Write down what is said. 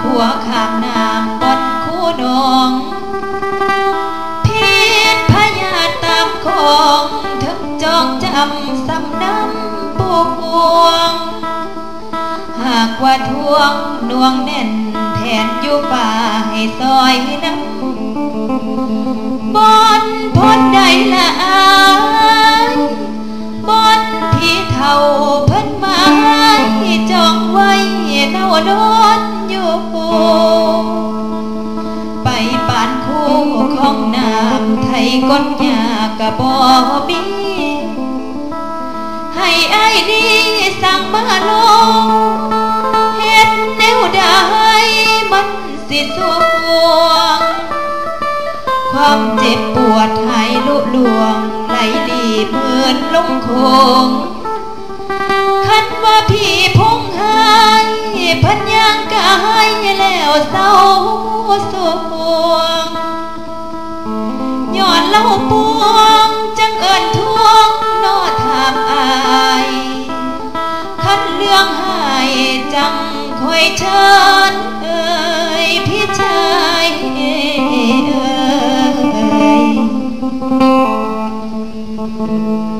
ขัวขางนางบนคู่นองพิษพญาตามของถึงจองจำสำน้ำปูพวง หากว่าทวงนวงแน่นแทนอยู่ป่าให้ซอยน้ำบนพ้นใดละอา องน้ำไทยก้นยากะบอบีให้ไอ้ดีสั่งมาลงเห็นแนวใดมันสิสวงความเจ็บปวดหายลุลวงไหลดีเหมือนลงคงคันว่าพี่พงหายพันยังกายแล้วเศร้าสวง ย้อนเล่าปวงจังเอิญทวงนอถามอายคันเรื่องหายจังคอยเชิญเอ่ยพี่ชายเอ่ย